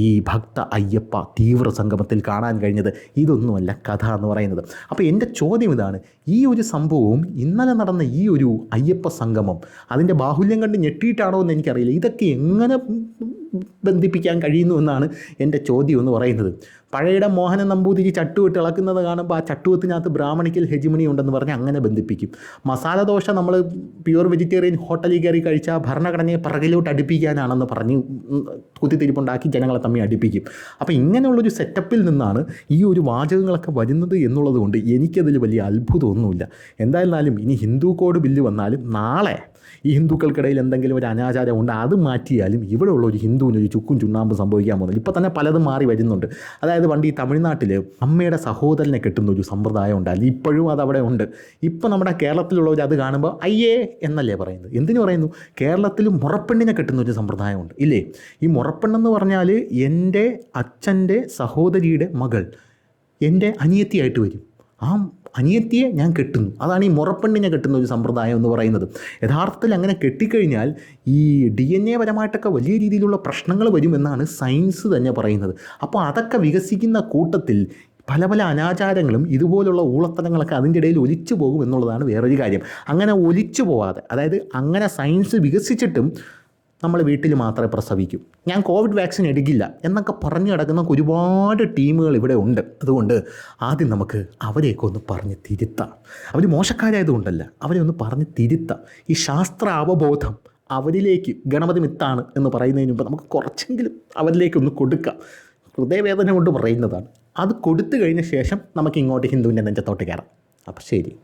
ഈ ഭക്ത അയ്യപ്പ തീവ്ര സംഗമത്തിൽ കാണാൻ കഴിഞ്ഞത് ഇതൊന്നുമല്ല കഥ എന്ന് പറയുന്നത്. അപ്പോൾ എന്റെ ചോദ്യം ഇതാണ് ഈ ഒരു സംഭവവും ഇന്നലെ നടന്ന ഈ ഒരു അയ്യപ്പ സംഗമം അതിന്റെ ബാഹുല്യം കണ്ട് ഞെട്ടിയിട്ടാണോ എന്ന് എനിക്കറിയില്ല. ഇതൊക്കെ എങ്ങനെ ബന്ധിപ്പിക്കാൻ കഴിയുന്നു എന്നാണ് എന്റെ ചോദ്യം എന്ന് പറയുന്നത്. പഴയുടെ മോഹനൻ നമ്പൂതിരി ചട്ടുവിട്ട് ഇളക്കുന്നത് കാണുമ്പോൾ ആ ചട്ടുവത്തിനകത്ത് ബ്രാഹ്മണിക്കൽ ഹെജിമണി ഉണ്ടെന്ന് പറഞ്ഞ് അങ്ങനെ ബന്ധിപ്പിക്കും. മസാല ദോശ നമ്മൾ പ്യുവർ വെജിറ്റേറിയൻ ഹോട്ടലിൽ കയറി കഴിച്ചാൽ ഭരണഘടനയെ പിറകിലോട്ട് അടുപ്പിക്കാനാണെന്ന് പറഞ്ഞ് കുത്തിത്തിരിപ്പുണ്ടാക്കി ജനങ്ങളെ തമ്മിൽ അടുപ്പിക്കും. അപ്പോൾ ഇങ്ങനെയുള്ളൊരു സെറ്റപ്പിൽ നിന്നാണ് ഈ ഒരു വാചകങ്ങളൊക്കെ വരുന്നത് എന്നുള്ളത് കൊണ്ട് എനിക്കതിൽ വലിയ അത്ഭുതമൊന്നുമില്ല. എന്തായിരുന്നാലും ഇനി ഹിന്ദു കോഡ് ബില്ല് വന്നാലും നാളെ ഈ ഹിന്ദുക്കൾക്കിടയിൽ എന്തെങ്കിലും ഒരു അനാചാരം ഉണ്ട് അത് മാറ്റിയാലും ഇവിടെ ഉള്ള ഒരു ഹിന്ദുവിന് ഒരു ചുക്കും ചുണ്ണാമ്പും സംഭവിക്കാൻ പോകുന്നില്ല. ഇപ്പോൾ തന്നെ പലതും മാറി വരുന്നുണ്ട്. അതായത് പണ്ട് ഈ തമിഴ്നാട്ടിൽ അമ്മയുടെ സഹോദരനെ കെട്ടുന്ന ഒരു സമ്പ്രദായം ഉണ്ടായിരുന്നു. ഇപ്പോഴും അത് അവിടെ ഉണ്ട്. ഇപ്പോൾ നമ്മുടെ കേരളത്തിലുള്ളവർ അത് കാണുമ്പോൾ അയ്യേ എന്നല്ലേ പറയുന്നത്. എന്തിനു പറയുന്നു? കേരളത്തിൽ മുറപ്പെണ്ണിനെ കെട്ടുന്ന ഒരു സമ്പ്രദായമുണ്ട് ഇല്ലേ? ഈ മുറപ്പെണ്ണെന്ന് പറഞ്ഞാൽ എന്റെ അച്ഛന്റെ സഹോദരിയുടെ മകൾ എന്റെ അനിയത്തിയായിട്ട് വരും. ആ അനിയത്തിയെ ഞാൻ കെട്ടുന്നു. അതാണ് ഈ മുറപ്പെണ്ണിനെ കെട്ടുന്ന ഒരു സമ്പ്രദായം എന്ന് പറയുന്നത്. യഥാർത്ഥത്തിൽ അങ്ങനെ കെട്ടിക്കഴിഞ്ഞാൽ ഈ ഡി എൻ എ പരമായിട്ടൊക്കെ വലിയ രീതിയിലുള്ള പ്രശ്നങ്ങൾ വരുമെന്നാണ് സയൻസ് തന്നെ പറയുന്നത്. അപ്പോൾ അതൊക്കെ വികസിക്കുന്ന കൂട്ടത്തിൽ പല പല അനാചാരങ്ങളും ഇതുപോലുള്ള ഊളത്തരങ്ങളൊക്കെ അതിന്റെ ഇടയിൽ ഒലിച്ചു പോകും എന്നുള്ളതാണ് വേറൊരു കാര്യം. അങ്ങനെ ഒലിച്ചു പോവാതെ അതായത് അങ്ങനെ സയൻസ് വികസിച്ചിട്ടും നമ്മൾ വീട്ടിൽ മാത്രമേ പ്രസവിക്കൂ. ഞാൻ കോവിഡ് വാക്സിൻ എടുക്കില്ല എന്നൊക്കെ പറഞ്ഞു കിടക്കുന്ന ഒരുപാട് ടീമുകൾ ഇവിടെ ഉണ്ട്. അതുകൊണ്ട് ആദ്യം നമുക്ക് അവരെയൊക്കെ ഒന്ന് പറഞ്ഞ് തിരുത്താം. അവർ മോശക്കാരായതുകൊണ്ടല്ല അവരെ ഒന്ന് പറഞ്ഞ് തിരുത്താം. ഈ ശാസ്ത്ര അവബോധം അവരിലേക്ക് ഗണപതി മിത്താണ് എന്ന് പറയുന്നതിന് മുമ്പ് നമുക്ക് കുറച്ചെങ്കിലും അവരിലേക്ക് ഒന്ന് കൊടുക്കാം. ഹൃദയവേദന കൊണ്ട് പറയുന്നതാണ്. അത് കൊടുത്തു കഴിഞ്ഞ ശേഷം നമുക്ക് ഇങ്ങോട്ട് ഹിന്ദുവിന്റെ നെഞ്ചത്തോട്ട് കയറാം. അപ്പം ശരി.